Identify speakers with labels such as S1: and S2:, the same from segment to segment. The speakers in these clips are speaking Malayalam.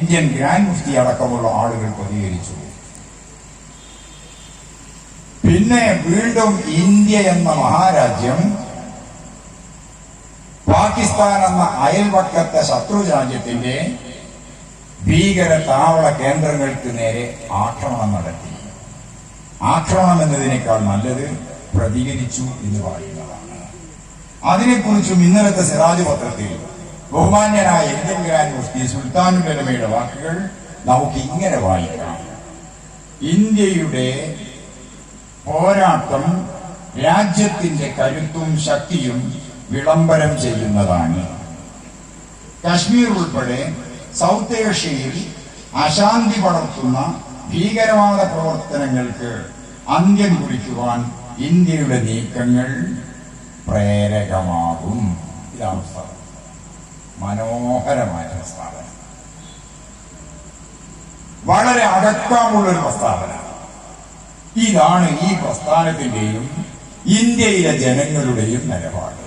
S1: ഇന്ത്യൻ ഗ്രാൻഡ് മുഫ്തി അടക്കമുള്ള ആളുകൾ പ്രതികരിച്ചു. പിന്നെ വീണ്ടും ഇന്ത്യ എന്ന മഹാരാജ്യം പാകിസ്ഥാൻ എന്ന അയൽവക്കത്തെ ശത്രു രാജ്യത്തിന്റെ ഭീകര താവള കേന്ദ്രങ്ങൾക്ക് നേരെ ആക്രമണം നടത്തി. ആക്രമണം എന്നതിനേക്കാൾ നല്ലത് പ്രതികരിച്ചു എന്ന് പറയുന്നതാണ്. അതിനെക്കുറിച്ചും ഇന്നലത്തെ സിറാജ് പത്രത്തിൽ ബഹുമാന്യനായ ഇന്ത്യൻ ഗ്രാൻഡ് മുഫ്തി സുൽത്താനുൽ ഉലമയുടെ വാക്കുകൾ നമുക്ക് ഇങ്ങനെ വായിക്കാം. ഇന്ത്യയുടെ പോരാട്ടം രാജ്യത്തിന്റെ കരുത്തും ശക്തിയും വിളംബരം ചെയ്യുന്നതാണ്. കശ്മീർ ഉൾപ്പെടെ സൗത്ത് ഏഷ്യയിൽ അശാന്തി പടർത്തുന്ന ഭീകരവാദ പ്രവർത്തനങ്ങൾക്ക് അന്ത്യം കുറിക്കുവാൻ ഇന്ത്യയുടെ നീക്കങ്ങൾ പ്രേരകമാകും. ഇതാണ് മനോഹരമായ പ്രസ്താവന വളരെ അടക്കമുള്ളൊരു പ്രസ്താവന. ഇതാണ് ഈ പ്രസ്ഥാനത്തിന്റെയും ഇന്ത്യയിലെ ജനങ്ങളുടെയും നിലപാട്.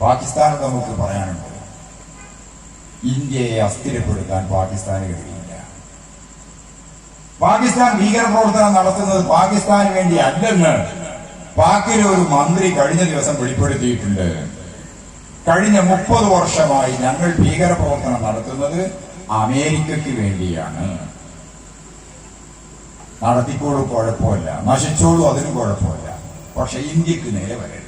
S1: പാകിസ്ഥാൻ നമുക്ക് പറയാനുണ്ട് ഇന്ത്യയെ അസ്ഥിരപ്പെടുത്താൻ പാകിസ്ഥാന് കഴിയില്ല. പാകിസ്ഥാൻ ഭീകരപ്രവർത്തനം നടത്തുന്നത് പാകിസ്ഥാന് വേണ്ടി അല്ലെന്ന് പാക്കിലെ ഒരു മന്ത്രി കഴിഞ്ഞ ദിവസം വെളിപ്പെടുത്തിയിട്ടുണ്ട്. കഴിഞ്ഞ മുപ്പത് വർഷമായി ഞങ്ങൾ ഭീകരപ്രവർത്തനം നടത്തുന്നത് അമേരിക്കയ്ക്ക് വേണ്ടിയാണ്. നടത്തിക്കോളൂ കുഴപ്പമില്ല നശിച്ചോളൂ അതിന് കുഴപ്പമില്ല. പക്ഷെ ഇന്ത്യയ്ക്ക് നേരെ വരരുത്.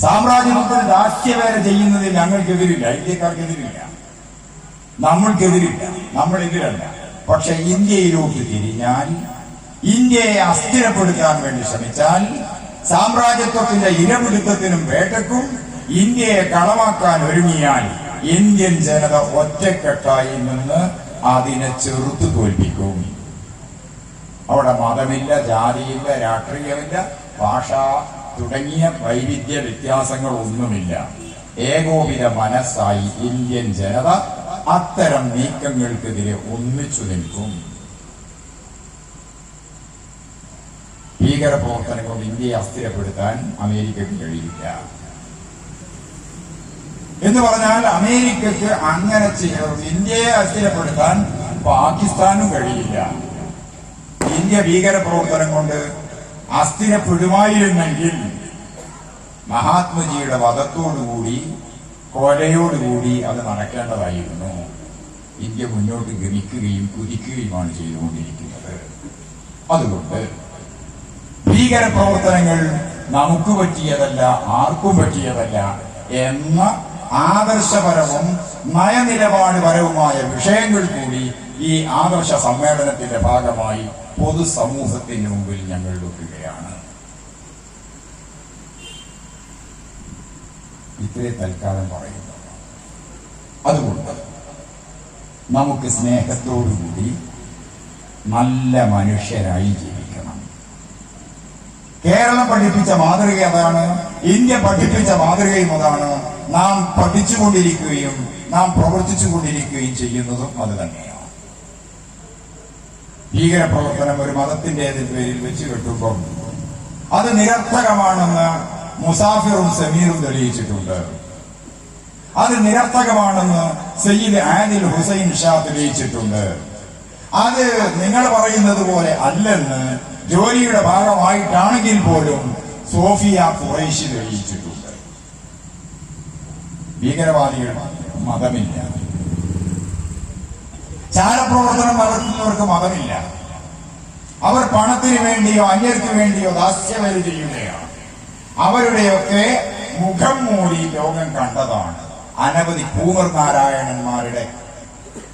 S1: സാമ്രാജ്യത്വത്തിൽ ദാസ്യവേല ചെയ്യുന്നതിൽ ഞങ്ങൾക്കെതിരില്ല ഇന്ത്യക്കാർക്കെതിരില്ല. നമ്മൾക്കെതിരില്ല നമ്മളെതിരല്ല. പക്ഷെ ഇന്ത്യയിലോട്ട് തിരിഞ്ഞാൽ ഇന്ത്യയെ അസ്ഥിരപ്പെടുത്താൻ വേണ്ടി ശ്രമിച്ചാൽ സാമ്രാജ്യത്വത്തിന്റെ ഇരപിടുത്തത്തിനും വേട്ടക്കും ഇന്ത്യയെ കളമാക്കാൻ ഒരുങ്ങിയാൽ ഇന്ത്യൻ ജനത ഒറ്റക്കെട്ടായി നിന്ന് അതിനെ ചെറുത്തു തോൽപ്പിക്കും. അവിടെ മതമില്ല ജാതിയില്ല രാഷ്ട്രീയമില്ല ഭാഷ തുടങ്ങിയ വൈവിധ്യ വ്യത്യാസങ്ങളൊന്നുമില്ല ഏകോപിത മനസ്സായി ഇന്ത്യൻ ജനത അത്തരം നീക്കങ്ങൾക്കെതിരെ ഒന്നിച്ചു നിൽക്കും. ഭീകരപ്രവർത്തനം കൊണ്ട് ഇന്ത്യയെ അസ്ഥിരപ്പെടുത്താൻ അമേരിക്കയ്ക്ക് കഴിയില്ല. എന്ന് പറഞ്ഞാൽ അമേരിക്കക്ക് അങ്ങനെ ചെയ്യണം ഇന്ത്യയെ അസ്ഥിരപ്പെടുത്താൻ പാകിസ്ഥാനും കഴിയില്ല. ഇന്ത്യ ഭീകര പ്രവർത്തനം കൊണ്ട് അസ്ഥിരപ്പെടുമായിരുന്നെങ്കിൽ മഹാത്മജിയുടെ വധത്തോടുകൂടി കൊലയോടുകൂടി അത് നടക്കേണ്ടതായിരുന്നു. ഇന്ത്യ മുന്നോട്ട് ഗമിക്കുകയും കുതിക്കുകയുമാണ് ചെയ്തുകൊണ്ടിരിക്കുന്നത്. അതുകൊണ്ട് ഭീകരപ്രവർത്തനങ്ങൾ നമുക്ക് പറ്റിയതല്ല ആർക്കും പറ്റിയതല്ല എന്ന ആദർശപരവും നയനിലപാടുപരവുമായ വിഷയങ്ങൾ കൂടി ഈ ആദർശ സമ്മേളനത്തിന്റെ ഭാഗമായി പൊതുസമൂഹത്തിന് മുമ്പിൽ ഞങ്ങൾ വെക്കുകയാണ്. ഇത്രേ തൽക്കാലം പറയുന്നു. അതുകൊണ്ട് നമുക്ക് സ്നേഹത്തോടുകൂടി നല്ല മനുഷ്യരായി ജീവിക്കണം. കേരളം പഠിപ്പിച്ച മാതൃക അതാണ് ഇന്ത്യ പഠിപ്പിച്ച മാതൃകയും അതാണ്. നാം പഠിച്ചുകൊണ്ടിരിക്കുകയും നാം പ്രവർത്തിച്ചുകൊണ്ടിരിക്കുകയും ചെയ്യുന്നതും അത് തന്നെയാണ്. ഭീകരപ്രവർത്തനം ഒരു മതത്തിന്റെ പേരിൽ വെച്ച് കെട്ടുമ്പോൾ അത് നിരർത്ഥകമാണെന്ന് മുസാഫിറും സമീറും തെളിയിച്ചിട്ടുണ്ട്. അത് നിരർത്ഥകമാണെന്ന് സയ്യിദ് ആദിൽ ഹുസൈൻ ഷാ തെളിയിച്ചിട്ടുണ്ട്. അത് നിങ്ങൾ പറയുന്നത് പോലെ അല്ലെന്ന് ജോലിയുടെ ഭാഗമായിട്ടാണെങ്കിൽ പോലും സോഫിയ കുറേശി തെളിയിച്ചിട്ടുണ്ട്. ഭീകരവാദികൾ മതമില്ല. ചാരപ്രവർത്തനം നടത്തുന്നവർക്ക് മതമില്ല. അവർ പണത്തിന് വേണ്ടിയോ അന്യർക്ക് വേണ്ടിയോ ദാസ്യവേല ചെയ്യുകയാണ് അവരുടെയൊക്കെ മുഖം മൂടി ലോകം കണ്ടതാണ്. അനവധി ഭൂമർ നാരായണന്മാരുടെ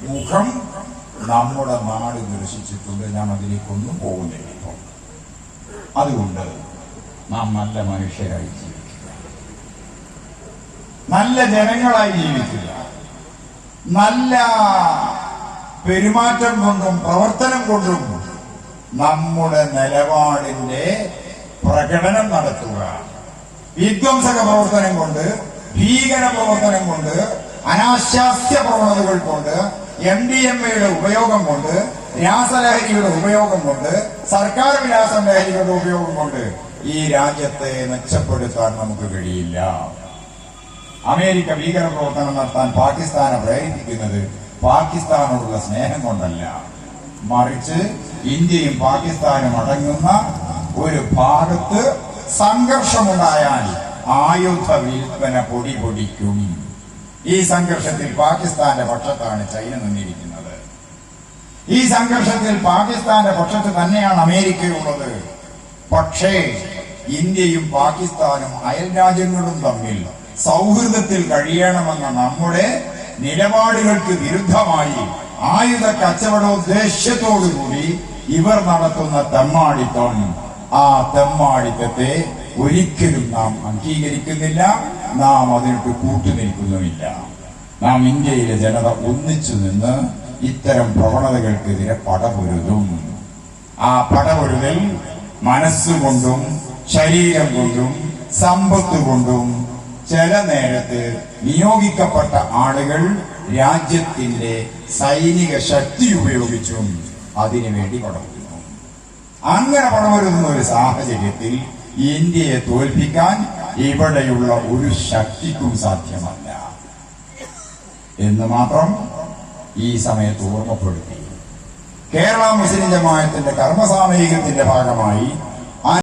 S1: മുഖം നമ്മുടെ നാട് ദർശിച്ചിട്ടുണ്ട്. ഞാൻ അതിലേക്കൊന്നും പോകുന്നില്ല ഇപ്പോൾ അതുകൊണ്ട് നാം നല്ല മനുഷ്യരായി ജീവിക്കുക. നല്ല ജനങ്ങളായി ജീവിക്കുക. നല്ല പെരുമാറ്റം കൊണ്ടും പ്രവർത്തനം കൊണ്ടും നമ്മുടെ നിലപാടിന്റെ പ്രകടനം നടത്തുക. വിധ്വംസക പ്രവർത്തനം കൊണ്ട് ഭീകര പ്രവർത്തനം കൊണ്ട് അനാശാസ്യ പ്രവണതകൾ കൊണ്ട് എം ഡി എം എയുടെ ഉപയോഗം കൊണ്ട് രാസലഹരിയുടെ ഉപയോഗം കൊണ്ട് സർക്കാർ വിലാസ ലഹരിയുടെ ഉപയോഗം കൊണ്ട് ഈ രാജ്യത്തെ മെച്ചപ്പെടുത്താൻ നമുക്ക് കഴിയില്ല. അമേരിക്ക ഭീകര പ്രവർത്തനം നടത്താൻ പാകിസ്ഥാനെ പ്രേരിപ്പിക്കുന്നത് പാകിസ്ഥാനോടുള്ള സ്നേഹം കൊണ്ടല്ല. മറിച്ച് ഇന്ത്യയും പാകിസ്ഥാനും അടങ്ങുന്ന ഒരു ഭാഗത്ത് സംഘർഷമുണ്ടായാൽ ആയുധ വിൽപ്പന പൊടി പൊടിക്കും. ഈ സംഘർഷത്തിൽ പാകിസ്ഥാന്റെ പക്ഷത്താണ് ചൈന നിന്നിരിക്കുന്നത്. ഈ സംഘർഷത്തിൽ പാകിസ്ഥാന്റെ പക്ഷത്ത് തന്നെയാണ് അമേരിക്കയുള്ളത്. പക്ഷേ ഇന്ത്യയും പാകിസ്ഥാനും അയൽ രാജ്യങ്ങളും തമ്മിൽ സൗഹൃദത്തിൽ കഴിയണമെന്ന നമ്മുടെ നിലപാടുകൾക്ക് വിരുദ്ധമായി ആയുധ കച്ചവടോദ്ദേശ്യത്തോടുകൂടി ഇവർ നടത്തുന്ന തെമ്മാടിത്തം. ആ തെമ്മാടിത്തത്തെ ഒരിക്കലും നാം അംഗീകരിക്കുന്നില്ല നാം അതിനൊട്ട് കൂട്ടുനിൽക്കുന്നുമില്ല നാം ഇന്ത്യയിലെ ജനത ഒന്നിച്ചു നിന്ന് ഇത്തരം പ്രവണതകൾക്കെതിരെ പടപൊരുതും. ആ പടപൊരുതൽ മനസ്സുകൊണ്ടും ശരീരം കൊണ്ടും സമ്പത്ത് കൊണ്ടും ചില നേരത്ത് നിയോഗിക്കപ്പെട്ട ആളുകൾ രാജ്യത്തിന്റെ സൈനിക ശക്തി ഉപയോഗിച്ചും അതിനുവേണ്ടി പടപൊരുന്നു അങ്ങനെ പടപൊരുതുന്ന ഒരു സാഹചര്യത്തിൽ ഇന്ത്യയെ തോൽപ്പിക്കാൻ ഇവിടെയുള്ള ഒരു ശക്തിക്കും സാധ്യമല്ല. എന്ന് മാത്രം ഈ സമയത്ത് ഓർമ്മപ്പെടുത്തി. കേരള മുസ്ലിം ജമായത്തിന്റെ കർമ്മസാമൂഹികത്തിന്റെ ഭാഗമായി